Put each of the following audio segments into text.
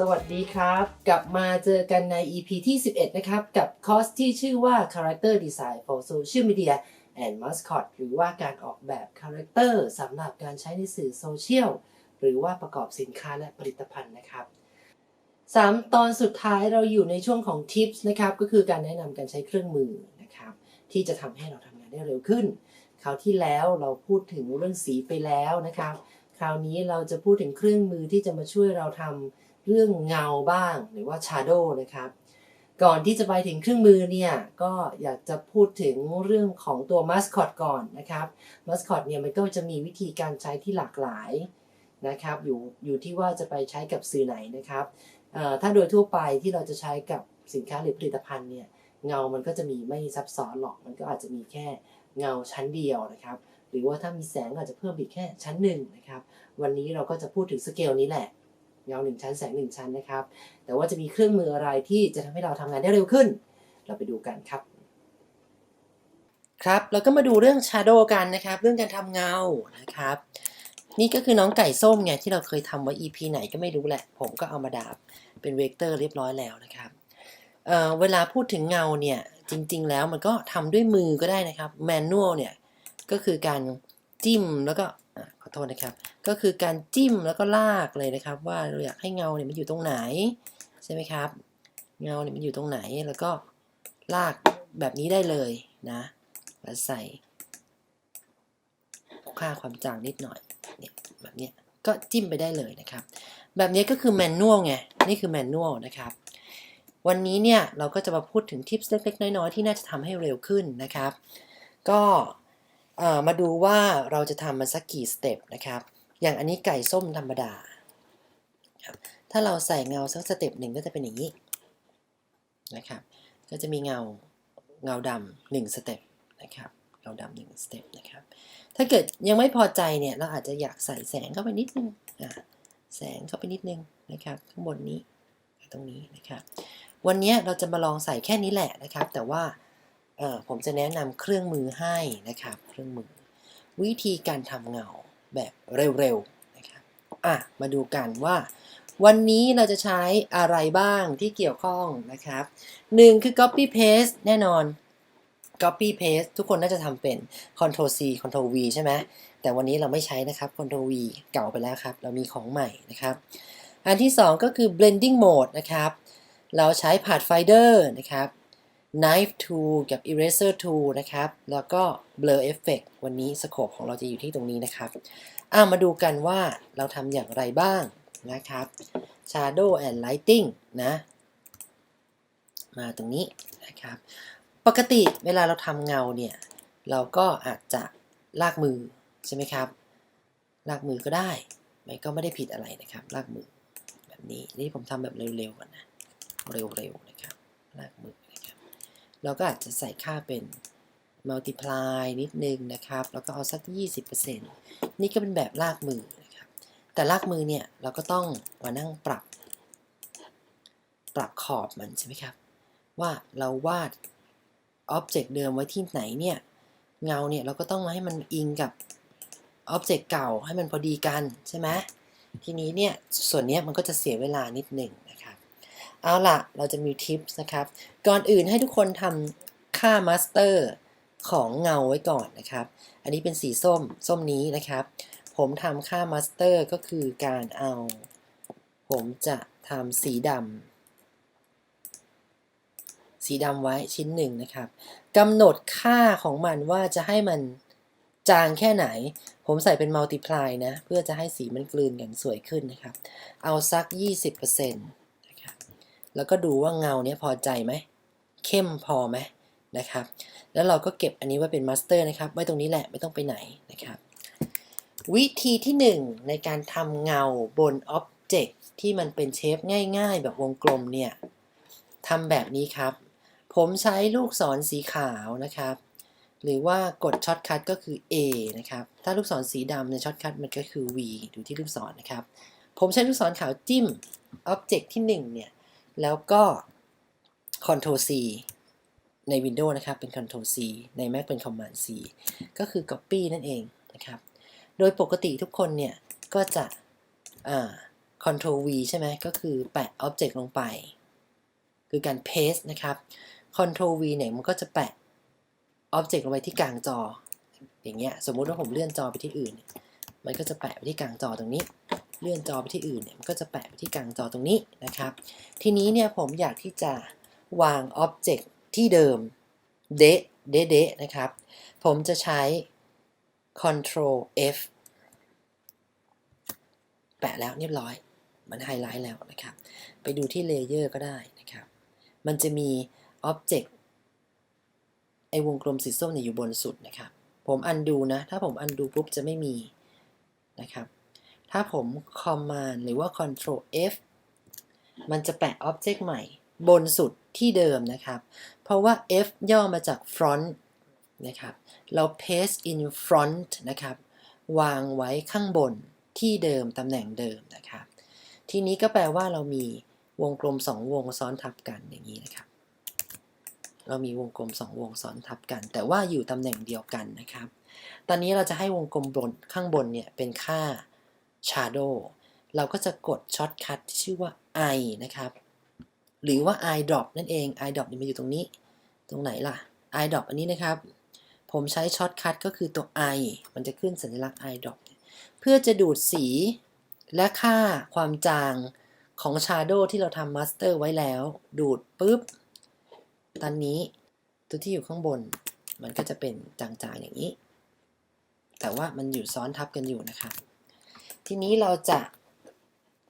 สวัสดีครับ กลับมาเจอกันใน EP ที่ 11 นะครับ กับคอร์สที่ชื่อว่า Character Design for Social Media and Mascot หรือว่าการออกแบบคาแรคเตอร์สำหรับการใช้ในสื่อโซเชียลหรือว่าประกอบสินค้าและผลิตภัณฑ์นะครับ 3 ตอนสุดท้ายเราอยู่ในช่วงของ Tips นะครับ ก็คือการแนะนำการใช้เครื่องมือนะครับ ที่จะทำให้เราทำงานได้เร็วขึ้น คราวที่แล้วเราพูดถึงเรื่องสีไปแล้วนะครับ คราวนี้เราจะพูดถึงเครื่องมือที่จะมาช่วยเราทำ เรื่องเงาบ้างหรือว่า shadow นะครับ ก่อนที่จะไปถึงเครื่องมือเนี่ย ก็อยากจะพูดถึงเรื่องของตัว mascot ก่อนนะครับ mascot เนี่ยมันก็จะมีวิธีการใช้ที่หลากหลายนะครับอยู่อยู่ที่ว่าจะไปใช้กับสื่อไหนนะครับถ้าโดยทั่วไปที่เราจะใช้กับสินค้าหรือผลิตภัณฑ์เนี่ยเงามันก็จะมีไม่ซับซ้อนหรอกมันก็อาจจะมีแค่เงาชั้นเดียวนะครับ หรือว่าถ้ามีแสงก็อาจจะเพิ่มอีกแค่ชั้นหนึ่งนะครับ วันนี้เราก็จะพูดถึงสเกลนี้แหละ เงาหนึ่งชั้นแสงหนึ่งชั้นนะครับ แต่ว่าจะมีเครื่องมืออะไรที่จะทำให้เราทำงานได้เร็วขึ้น เราไปดูกันครับ ครับเราก็มาดูเรื่อง Shadow กันนะครับ เรื่องการทำเงานะครับ นี่ก็คือน้องไก่ส้มไงที่เราเคยทำไว้ EP ไหนก็ไม่รู้แหละ ผมก็เอามาดาบเป็นเวกเตอร์เรียบร้อยแล้วนะครับเเวลาพูดถึงเงาเนี่ยจริง ๆ แล้วมันก็ทำด้วยมือก็ได้นะครับแมนนวลเนี่ยก็คือการจิ้มแล้วก็ขอโทษนะครับ ก็คือการจิ้มแล้วก็ลากเลยนะครับ ว่าเราอยากให้เงาเนี่ยมันอยู่ตรงไหนใช่ไหมครับ เงาเนี่ยมันอยู่ตรงไหนแล้วก็ลากแบบนี้ได้เลยนะแล้วใส่ ค่าความจางนิดหน่อยเนี่ยแบบนี้ก็จิ้มไปได้เลยนะครับ แบบนี้ก็คือแมนนวลไงนี่คือแมนนวลนะครับ วันนี้เนี่ยเราก็จะมาพูดถึงทิปเล็กๆ น้อยๆที่น่าจะทำให้เร็วขึ้นนะครับ ก็มาดูว่าเราจะทำมันสักกี่สเต็ปนะครับ อย่างอันนี้ไก่ส้มธรรมดาครับถ้าเราใส่เงาสักสเต็ปหนึ่งก็จะเป็นอย่างนี้นะครับ ก็จะมีเงาเงาดำหนึ่งสเต็ปนะครับเงาดำหนึ่งสเต็ปนะครับ ถ้าเกิดยังไม่พอใจเนี่ยเราอาจจะอยากใส่แสงเข้าไปนิดนึงอะแสงเข้าไปนิดนึงนะครับข้างบนนี้ตรงนี้นะครับ วันนี้เราจะมาลองใส่แค่นี้แหละนะครับ แต่ว่าเออผมจะแนะนำเครื่องมือให้นะครับ เครื่องมือ วิธีการทำเงา แบบเร็วๆนะครับอะมาดูกันว่า วันนี้เราจะใช้อะไรบ้างที่เกี่ยวข้องนะครับหนึ่งคือ copy paste แน่นอน copy paste ทุกคนน่าจะทำเป็น Ctrl C Ctrl V ใช่ไหมแต่วันนี้เราไม่ใช้นะครับ Ctrl V เก่าไปแล้วครับ เรามีของใหม่นะครับ อันที่ 2 ก็คือ blending mode นะครับ เราใช้ pathfinder นะครับ knife tool กับ eraser tool นะครับ แล้วก็ blur effect วันนี้สโคปของเราจะอยู่ที่ตรงนี้นะครับอ่ามาดูกันว่าเราทำอย่างไรบ้างนะครับ shadow and lighting นะ มาตรงนี้นะครับ ปกติเวลาเราทำเงาเนี่ย เราก็อาจจะลากมือใช่ไหมครับ ลากมือก็ได้มันก็ไม่ได้ผิดอะไรนะครับ ลากมือแบบนี้ นี่ผมทำแบบเร็วๆก่อนนะ เร็วๆนะครับ ลากมือ เราก็อาจจะใส่ค่าเป็น multiply นิดนึงนะครับ แล้วก็เอาสัก 20%นี่ก็เป็นแบบลากมือนะครับ แต่ลากมือเนี่ยเราก็ต้องมานั่งปรับ ปรับขอบมันใช่ไหมครับ ว่าเราวาดอ็อบเจกต์เดิมไว้ที่ไหนเนี่ย เงาเนี่ยเราก็ต้องมาให้มันอิงกับอ็อบเจกต์เก่าให้มันพอดีกันใช่ไหมทีนี้เนี่ยส่วนนี้มันก็จะเสียเวลานิดหนึ่ง เอาล่ะ เราจะมีทิปนะครับ ก่อนอื่นให้ทุกคนทำค่ามาสเตอร์ของเงาไว้ก่อนนะครับ อันนี้เป็นสีส้ม ส้มนี้นะครับ ผมทำค่ามาสเตอร์ก็คือการเอา ผมจะทำสีดำสีดำไว้ชิ้นหนึ่งนะครับกำหนดค่าของมันว่าจะให้มันจางแค่ไหน ผมใส่เป็น multiply นะ เพื่อจะให้สีมันกลืนกันสวยขึ้นนะครับ เอาสัก 20%นะครับ แล้วก็ดูว่าเงาเนี้ยพอใจไหมเข้มพอไหมนะครับ แล้วเราก็เก็บอันนี้ไว้เป็น master นะครับไว้ตรงนี้แหละไม่ต้องไปไหนนะครับ วิธีที่ 1 ในการทำเงาบน object ที่มันเป็นเชฟง่าย ๆ แบบวงกลมเนี่ยทำแบบนี้ครับ ผมใช้ลูกศรสีขาวนะครับ หรือว่ากดช็อตคัทก็คือ A นะครับ ถ้าลูกศรสีดำในช็อตคัทมันก็คือ V ดูที่ลูกศรนะครับ ผมใช้ลูกศรขาวจิ้ม Object ที่ 1 เนี่ย แล้วก็ Ctrl C ใน Windows นะครับเป็น Ctrl C ใน Mac เป็น Command C ก็คือ Copy นั่นเองนะครับ โดยปกติทุกคนเนี่ย ก็จะอ่า Ctrl V ใช่ไหมก็คือแปะ Object ลงไป คือการ paste นะครับ Ctrl V เนี่ยมันก็จะแปะ Object ลงไปที่กลางจอ อย่างเงี้ย สมมุติว่าผมเลื่อนจอไปที่อื่น มันก็จะแปะไปที่กลางจอตรงนี้ เลื่อนจอไปที่อื่นเนี่ยมันก็จะแปะไปที่กลางจอตรงนี้นะครับ ทีนี้เนี่ยผมอยากที่จะวาง Object ที่เดิมเดะเดะเดะนะครับ ผมจะใช้ Ctrl F แปะแล้วเรียบร้อย มันไฮไลท์แล้วนะครับ ไปดูที่เลเยอร์ก็ได้นะครับ มันจะมี Object ไอวงกลมสีส้มเนี่ยอยู่บนสุดนะครับ ผมอันดูนะ ถ้าผมอันดูปุ๊บจะไม่มีนะครับ ถ้าผม Command หรือว่า Control F มันจะแปะ Object ใหม่ บนสุดที่เดิมนะครับ เพราะว่า F ย่อมาจาก front นะครับ เรา paste in front นะครับ วางไว้ข้างบนที่เดิมตำแหน่งเดิมนะครับ ทีนี้ก็แปลว่าเรามีวงกลม 2 วงซ้อนทับกันอย่างนี้นะครับ เรามีวงกลม 2 วงซ้อนทับกัน แต่ว่าอยู่ตำแหน่งเดียวกันนะครับ ตอนนี้เราจะให้วงกลมบนข้างบนเนี่ยเป็นค่า shadow เราก็จะกดช็อตคัทที่ชื่อว่า i นะครับ หรือว่า i drop นั่นเอง i drop มันอยู่ตรงนี้ ตรงไหนล่ะ i drop อันนี้นะครับ ผมใช้ช็อตคัทก็คือตัว i มันจะขึ้นสัญลักษณ์ i drop เพื่อจะดูดสีและค่าความจางของ Shadow ที่เราทำ Master ไว้แล้ว ดูดปุ๊บ ตอนนี้ตัวที่อยู่ข้างบน มันก็จะเป็นจางๆอย่างนี้ แต่ว่ามันอยู่ซ้อนทับกันอยู่นะครับ ทีนี้เราจะ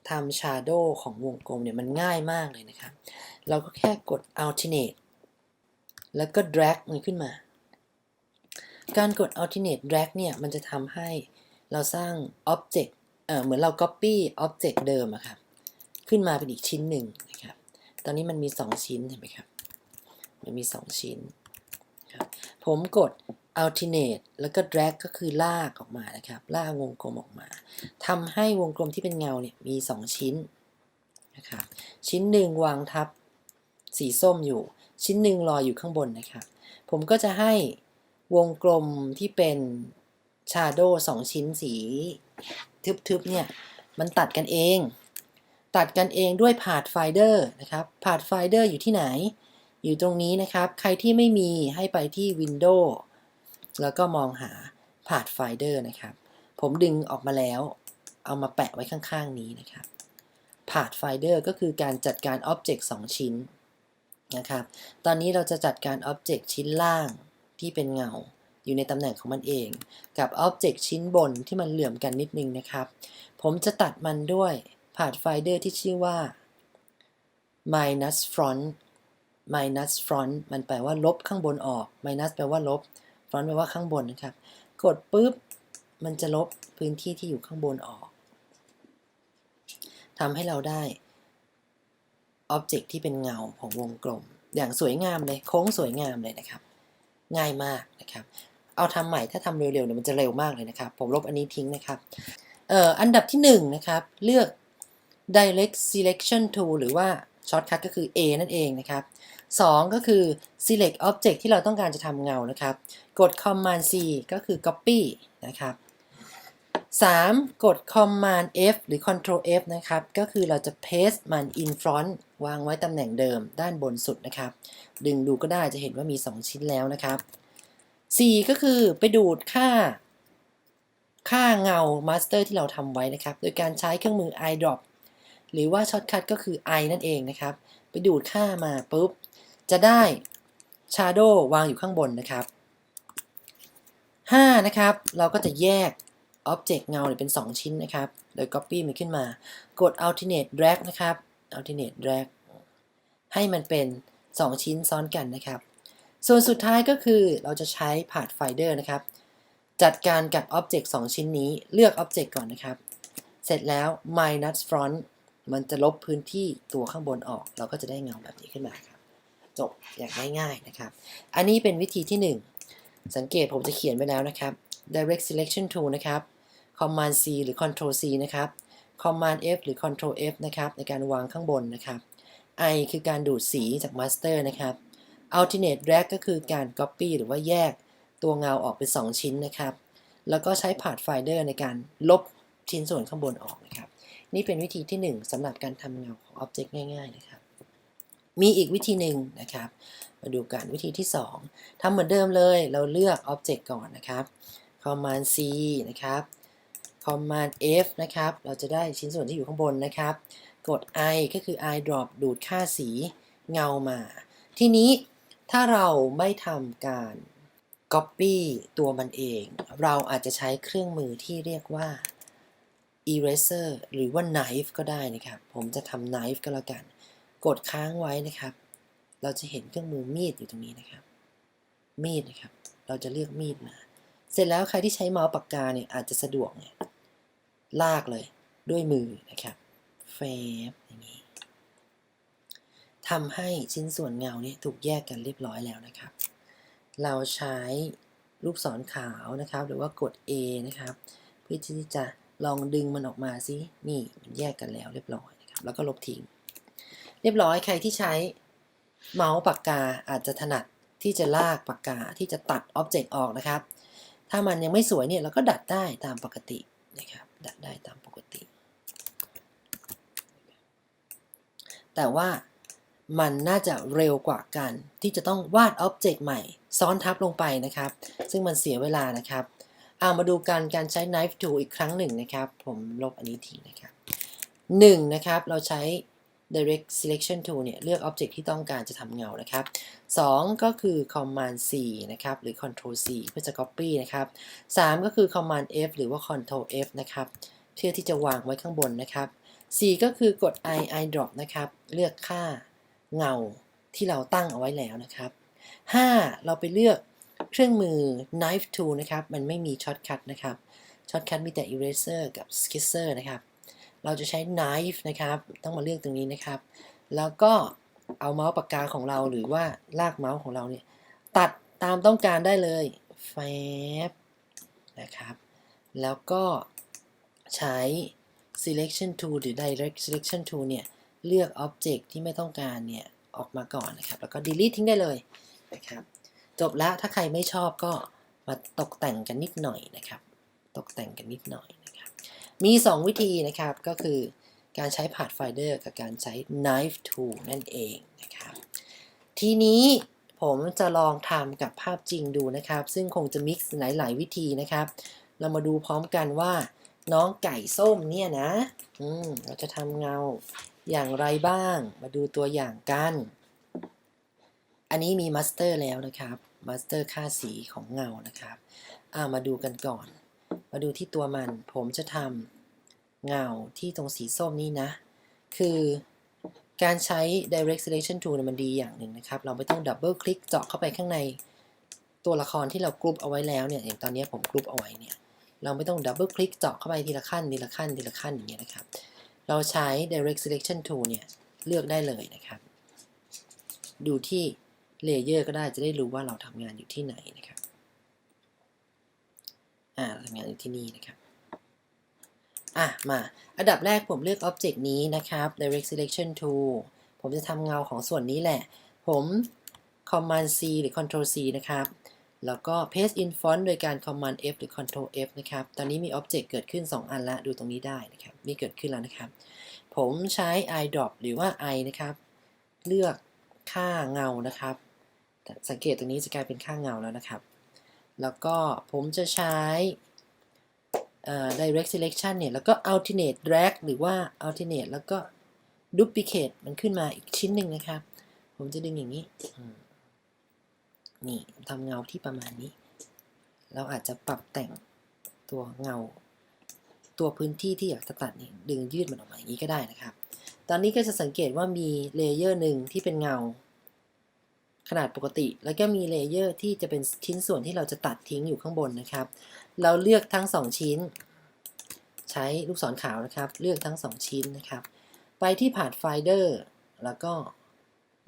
ทำ Shadow ของวงกลมเนี่ยมันง่ายมากเลยนะครับเราก็แค่กด Alternate แล้วก็ drag มันขึ้นมา การกด alternate drag เนี่ย มันจะทำให้เราสร้าง object เออเหมือนเรา copy object เดิมอะครับ ขึ้นมาเป็นอีกชิ้นหนึ่งนะครับ ตอนนี้มันมี 2 ชิ้นเห็นไหมครับ มันมี 2 ชิ้น ผมกด alternate แล้วก็ drag ก็คือลากออกมานะครับ ลากวงกลมออกมาทำให้วงกลมที่เป็นเงาเนี่ยมี 2 ชิ้นนะครับชิ้นหนึ่งวางทับสีส้มอยู่ ชิ้นหนึ่งลอยอยู่ข้างบนนะครับ ผมก็จะให้วงกลมที่เป็นชาโดว์สองชิ้นสีทึบๆเนี่ยมันตัดกันเอง ตัดกันเองด้วยพา t ไฟเดอร์นะครับพา t ไฟเดอร์อยู่ที่ไหน อยู่ตรงนี้นะครับ ใครที่ไม่มีให้ไปที่ Windows แล้วก็มองหาพา t ไฟเดอร์นะครับ ผมดึงออกมาแล้ว เอามาแปะไว้ข้างๆนี้นะครับพา t ไฟเดอร์ก็คือการจัดการ Object 2 ชิ้นนะครับ ตอนนี้เราจะจัดการ Object ชิ้นล่างที่เป็นเงาอยู่ในตำแหน่งของมันเอง กับ Object ชิ้นบนที่มันเหลื่อมกันนิดนึงนะครับ ผมจะตัดมันด้วย Pathfinder ที่ชื่อว่า minus front minus front มันแปลว่าลบข้างบนออก minus แปลว่าลบ front แปลว่าข้างบนนะครับ กดปุ๊บ มันจะลบพื้นที่ที่อยู่ข้างบนออกทำให้เราได้ Object ที่เป็นเงาของวงกลม อย่างสวยงามเลยโค้งสวยงามเลยนะครับ ง่ายมากนะครับ เอาทำใหม่ถ้าทำเร็วๆเนี่ยมันจะเร็วมากเลยนะครับ ผมลบอันนี้ทิ้งนะครับเอ่ออันดับที่1นะครับ เลือก direct selection tool หรือว่า shortcut ก็คือ A นั่นเองนะครับ 2 ก็คือ select object ที่เราต้องการจะทำเงานะครับ กด command C ก็คือ copy นะครับ 3. กด command F หรือ control F นะครับ ก็คือเราจะ paste มัน in front วางไว้ตำแหน่งเดิมด้านบนสุดนะครับ ดึงดูก็ได้จะเห็นว่ามี 2 ชิ้นแล้วนะครับ 4 ก็คือไปดูดค่า ค่าเงา master ที่เราทำไว้นะครับ โดยการใช้เครื่องมือ eyedrop หรือว่า shortcut ก็คือ i นั่นเองนะครับ ไปดูดค่ามาปุ๊บ จะได้ shadow วางอยู่ข้างบนนะครับ 5 นะครับ เราก็จะแยก object เงาเนี่ยเป็น 2 ชิ้นนะครับ โดย copy มันขึ้นมา กด alternate drag นะครับ alternate drag ให้มันเป็น 2 ชิ้นซ้อนกันนะครับ ส่วนสุดท้ายก็คือเราจะใช้ Pathfinder นะครับ จัดการกับ Object 2 ชิ้นนี้ เลือก Object ก่อนนะครับ เสร็จแล้ว minus front มันจะลบพื้นที่ตัวข้างบนออก เราก็จะได้เงาแบบนี้ขึ้นมาครับ จบอย่างง่ายๆนะครับ อันนี้เป็นวิธีที่ 1 สังเกตผมจะเขียนไว้แล้วนะครับ direct selection tool นะครับ command C หรือ control C นะครับ command F หรือ control F นะครับ ในการวางข้างบนนะครับ I คือการดูดสีจาก master นะครับ alternate drag ก็คือการ copy หรือว่าแยกตัวเงาออกเป็น 2 ชิ้นนะครับ แล้วก็ใช้ pathfinder ในการลบชิ้นส่วนข้างบนออกนะครับ นี่เป็นวิธีที่ 1สำหรับการทำเงาของ Object ง่าย ๆ นะครับ มีอีกวิธีหนึ่งนะครับ มาดูกันวิธีที่ 2ทำเหมือนเดิมเลยเราเลือก Object ก่อนนะครับ Command C นะครับ Command F นะครับ เราจะได้ชิ้นส่วนที่อยู่ข้างบนนะครับ กด I ก็คือ I drop ดูดค่าสีเงามา ทีนี้ถ้าเราไม่ทำการ Copy ตัวมันเอง เราอาจจะใช้เครื่องมือที่เรียกว่า eraser หรือว่า knife ก็ได้นะครับ ผมจะทำ knife ก็แล้วกัน กดค้างไว้นะครับ เราจะเห็นเครื่องมือมีดอยู่ตรงนี้นะครับ มีดนะครับ เราจะเลือกมีดมา เสร็จแล้วใครที่ใช้เมาส์ปากกาเนี่ยอาจจะสะดวกเนี่ยลากเลยด้วยมือนะครับแฟบอย่างนี้ทำให้ชิ้นส่วนเงาเนี่ยถูกแยกกันเรียบร้อยแล้วนะครับ เราใช้ลูกศรขาวนะครับ หรือว่ากด A นะครับ เพื่อที่จะลองดึงมันออกมาสินี่มันแยกกันแล้วเรียบร้อยนะครับ แล้วก็ลบทิ้ง เรียบร้อยใครที่ใช้เมาส์ปากกาอาจจะถนัดที่จะลากปากกาที่จะตัดอ็อบเจกต์ออกนะครับ ถ้ามันยังไม่สวยเนี่ยเราก็ดัดได้ตามปกตินะครับ ดัดได้ตามปกติ แต่ว่ามันน่าจะเร็วกว่ากัน ที่จะต้องวาดอ็อบเจกต์ใหม่ ซ้อนทับลงไปนะครับ ซึ่งมันเสียเวลานะครับเอามาดูการการใช้ knife tool อีกครั้งหนึ่งนะครับ ผมลบอันนี้ทิ้งนะครับหนึ่งนะครับ เราใช้ direct selection tool เนี่ยเลือก object ที่ต้องการจะทำเงานะครับ 2 ก็คือ command C นะครับหรือ control C เพื่อจะ copy นะครับ 3 ก็คือ command F หรือว่า control F นะครับเพื่อที่จะวางไว้ข้างบนนะครับ 4 ก็คือกด I I drop นะครับเลือกค่าเงาที่เราตั้งเอาไว้แล้วนะครับ 5 เราไปเลือกเครื่องมือ knife tool นะครับ มันไม่มีช็อตคัทนะครับ ช็อตคัทมีแต่ eraser กับ skisser นะครับ เราจะใช้ knife นะครับ ต้องมาเลือกตรงนี้นะครับ แล้วก็เอาเมาส์ปากกาของเราหรือว่าลากเมาส์ของเราเนี่ยตัดตามต้องการได้เลยแฟบนะครับ แล้วก็ใช้ selection tool หรือ direct selection tool เนี่ย เลือก object ที่ไม่ต้องการเนี่ย ออกมาก่อนนะครับ แล้วก็ delete ทิ้งได้เลยนะครับ จบแล้วถ้าใครไม่ชอบก็มาตกแต่งกันนิดหน่อยนะครับ ตกแต่งกันนิดหน่อย มี 2 วิธีนะครับ ก็คือการใช้ Pathfinder กับการใช้ Knife Tool นั่นเองนะครับ ทีนี้ผมจะลองทำกับภาพจริงดูนะครับ ซึ่งคงจะ mix หลาย ๆ วิธีนะครับ เรามาดูพร้อมกันว่าน้องไก่ส้มเนี่ยนะ อืม เราจะทำเงาอย่างไรบ้าง มาดูตัวอย่างกัน อันนี้มีมาสเตอร์แล้วนะครับ มาสเตอร์ค่าสีของเงานะครับ อ่ามาดูกันก่อน มาดูที่ตัวมัน ผมจะทำเงาที่ตรงสีส้มนี่นะ คือการใช้ direct selection tool มันดีอย่างหนึ่งนะครับ เราไม่ต้องดับเบิลคลิกเจาะเข้าไปข้างในตัวละครที่เรากรุ๊ปเอาไว้แล้วเนี่ย อย่างตอนนี้ผมกรุ๊ปเอาไว้เนี่ย เราไม่ต้องดับเบิลคลิกเจาะเข้าไปทีละขั้นทีละขั้นทีละขั้นอย่างเงี้ยนะครับ เราใช้ direct selection tool เนี่ย เลือกได้เลยนะครับ ดูที่เลเยอร์ก็ได้จะได้รู้ว่าเราทำงานอยู่ที่ไหนนะครับ ทำงานอยู่ที่นี่นะครับ อะ มา อันดับแรกผมเลือก Object นี้นะครับ Direct Selection Tool ผมจะทำเงาของส่วนนี้แหละ ผม Command C หรือ Control C นะครับ แล้วก็ Paste in Font โดยการ Command F หรือ Control F นะครับ ตอนนี้มี Object เกิดขึ้น 2 อันละ ดูตรงนี้ได้นะครับมีเกิดขึ้นแล้วนะครับ ผมใช้ I drop หรือว่า I นะครับ เลือกค่าเงานะครับ สังเกตตรงนี้จะกลายเป็นค่าเงาแล้วนะครับ แล้วก็ผมจะใช้ direct selection เนี่ย แล้วก็ alternate drag หรือว่า alternate แล้วก็ duplicate มันขึ้นมาอีกชิ้นหนึ่งนะครับ ผมจะดึงอย่างนี้ นี่ทำเงาที่ประมาณนี้ เราอาจจะปรับแต่งตัวเงา ตัวพื้นที่ที่อยากจะตัดนี่ดึงยืดมันออกมาอย่างนี้ก็ได้นะครับ ตอนนี้ก็จะสังเกตว่ามีเลเยอร์หนึ่งที่เป็นเงา ขนาดปกติ แล้วก็มีเลเยอร์ที่จะเป็นชิ้นส่วนที่เราจะตัดทิ้งอยู่ข้างบนนะครับ เราเลือกทั้ง 2 ชิ้น ใช้ลูกศรขาวนะครับ เลือกทั้ง 2 ชิ้นนะครับ ไปที่ Pathfinder แล้วก็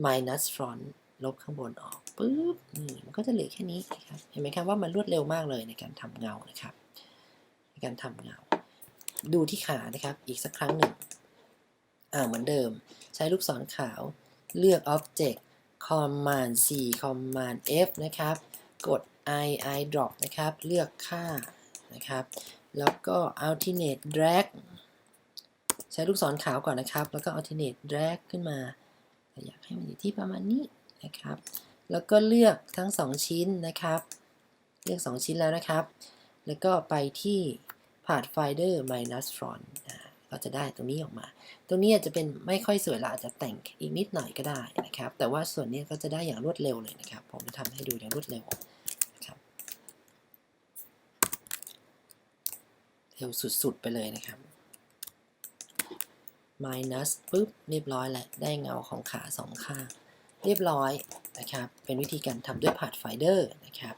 minus front ลบข้างบนออกปุ๊บนี่มันก็จะเหลือแค่นี้นะครับ เห็นไหมครับว่ามันรวดเร็วมากเลยในการทำเงานะครับ ในการทำเงา ดูที่ขานะครับ อีกสักครั้งหนึ่ง อ่าเหมือนเดิม ใช้ลูกศรขาว เลือก Object Command C Command F นะครับ กด I I drop นะครับ เลือกค่านะครับ แล้วก็ alternate drag ใช้ลูกศรขาวก่อนนะครับ แล้วก็ alternate drag ขึ้นมา อยากให้มันอยู่ที่ประมาณนี้นะครับ แล้วก็เลือกทั้ง 2 ชิ้นนะครับ เลือก 2 ชิ้นแล้วนะครับ แล้วก็ไปที่ pathfinder minus front อ่าก็จะได้ตรงนี้ออกมา ตรงนี้อาจจะเป็นไม่ค่อยสวยละอาจจะแต่งอีกนิดหน่อยก็ได้นะครับ แต่ว่าส่วนนี้ก็จะได้อย่างรวดเร็วเลยนะครับ ผมจะทำให้ดูอย่างรวดเร็วนะครับ เร็วสุดๆไปเลยนะครับ minus ปุ๊บเรียบร้อยแล้วได้เงาของขาสองข้าง เรียบร้อยนะครับ เป็นวิธีการทำด้วย Pathfinder นะครับ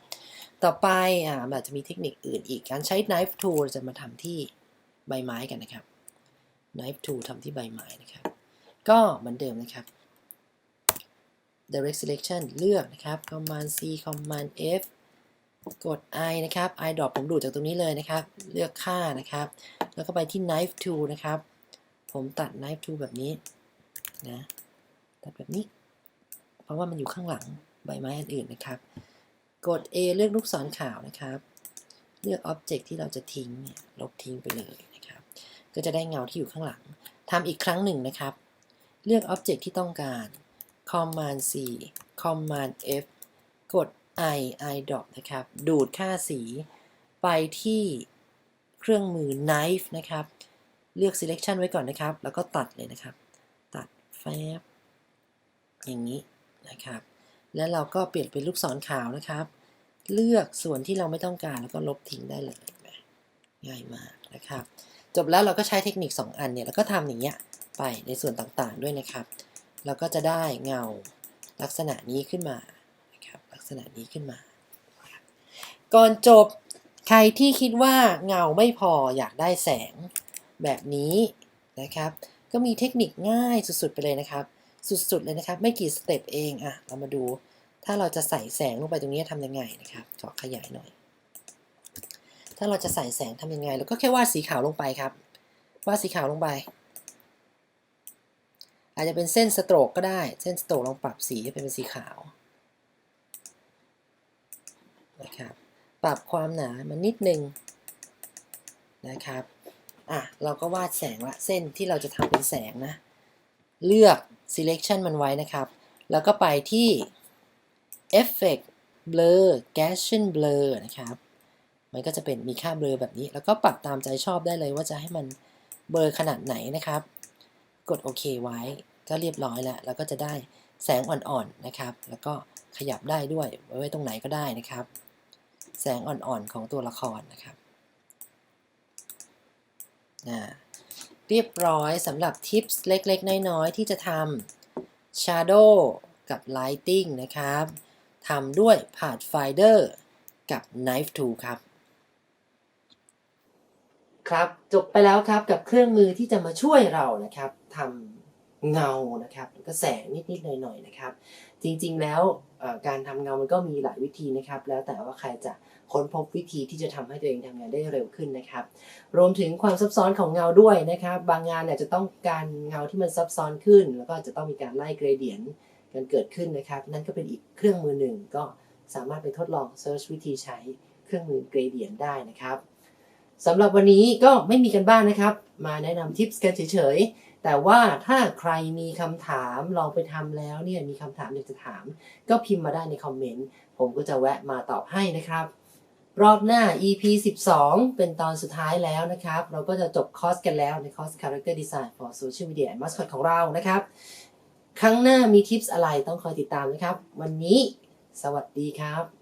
ต่อไปอ่าอาจจะมีเทคนิคอื่นอีกการใช้ knife tool จะมาทำที่ใบไม้กันนะครับ knife tool ทำที่ใบไม้นะครับ ก็เหมือนเดิมนะครับ direct selection เลือกนะครับ command C command F กด I นะครับ I drop ผมดูดจากตรงนี้เลยนะครับ เลือกค่านะครับ แล้วก็ไปที่ knife tool นะครับ ผมตัด knife tool แบบนี้นะ ตัดแบบนี้ เพราะว่ามันอยู่ข้างหลังใบไม้อันอื่นนะครับ กด A เลือกลูกศรขาวนะครับ เลือก Object ที่เราจะทิ้งเนี่ย ลบทิ้งไปเลย ก็จะได้เงาที่อยู่ข้างหลังทำอีกครั้งหนึ่งนะครับ เลือก Object ที่ต้องการ Command C Command F กด I I drop นะครับ ดูดค่าสีไปที่เครื่องมือ Knife นะครับ เลือก selection ไว้ก่อนนะครับ แล้วก็ตัดเลยนะครับ ตัดแฟบอย่างนี้นะครับ แล้วเราก็เปลี่ยนเป็นลูกศรขาวนะครับ เลือกส่วนที่เราไม่ต้องการแล้วก็ลบทิ้งได้เลยง่ายมากนะครับ จบแล้วเราก็ใช้เทคนิค 2 อันเนี่ย แล้วก็ทำอย่างเงี้ยไปในส่วนต่างๆด้วยนะครับ เราก็จะได้เงาลักษณะนี้ขึ้นมานะครับลักษณะนี้ขึ้นมา ก่อนจบใครที่คิดว่าเงาไม่พออยากได้แสงแบบนี้นะครับ ก็มีเทคนิคง่ายสุดๆไปเลยนะครับ สุดๆเลยนะครับ ไม่กี่สเต็ปเองอะเรามาดู ถ้าเราจะใส่แสงลงไปตรงนี้ทำยังไงนะครับ ขอขยายหน่อย ถ้าเราจะใส่แสงทำยังไงเราก็แค่วาดสีขาวลงไปครับวาดสีขาวลงไป อาจจะเป็นเส้นสโตรกก็ได้ เส้นสโตรกลองปรับสีให้เป็นสีขาวนะครับปรับความหนามันนิดนึงนะครับอะเราก็วาดแสงละเส้นที่เราจะทำเป็นแสงนะ เลือก selection มันไว้นะครับ แล้วก็ไปที่ effect blur Gaussian blur นะครับ มันก็จะเป็นมีค่าเบลอแบบนี้ แล้วก็ปรับตามใจชอบได้เลยว่าจะให้มันเบลอขนาดไหนนะครับ กดโอเคไว้ก็เรียบร้อยแล้วแล้วก็จะได้แสงอ่อนๆนะครับ แล้วก็ขยับได้ด้วยไว้ตรงไหนก็ได้นะครับ แสงอ่อนๆของตัวละครนะครับเรียบร้อยสำหรับทิปส์เล็กๆ น้อยๆ ที่จะทำ Shadow กับ Lighting นะครับทำด้วย Pathfinder กับ Knife Tool ครับ ครับจบไปแล้วครับกับเครื่องมือที่จะมาช่วยเรานะครับทำเงานะครับก็แสงนิดๆหน่อยๆนะครับ จริงๆแล้วการทำเงามันก็มีหลายวิธีนะครับ แล้วแต่ว่าใครจะค้นพบวิธีที่จะทำให้ตัวเองทำงานได้เร็วขึ้นนะครับ รวมถึงความซับซ้อนของเงาด้วยนะครับ บางงานเนี่ยจะต้องการเงาที่มันซับซ้อนขึ้น แล้วก็จะต้องมีการไล่เกรเดียนกันเกิดขึ้นนะครับ นั่นก็เป็นอีกเครื่องมือหนึ่งก็สามารถไปทดลองเซิร์ชวิธีใช้เครื่องมือเกรเดียนได้นะครับ สำหรับวันนี้ก็ไม่มีกันบ้านนะครับ มาแนะนำทิปส์กันเฉยๆ แต่ว่าถ้าใครมีคำถามลองไปทำแล้วเนี่ยมีคำถามอยากจะถาม ก็พิมพ์มาได้ในคอมเมนต์ ผมก็จะแวะมาตอบให้นะครับ รอบหน้า EP 12 เป็นตอนสุดท้ายแล้วนะครับ เราก็จะจบคอร์สกันแล้วในคอร์ส Character Design for Social Media and Mascot ของเรานะครับ ครั้งหน้ามีทิปส์อะไรต้องคอยติดตามนะครับ วันนี้ สวัสดีครับ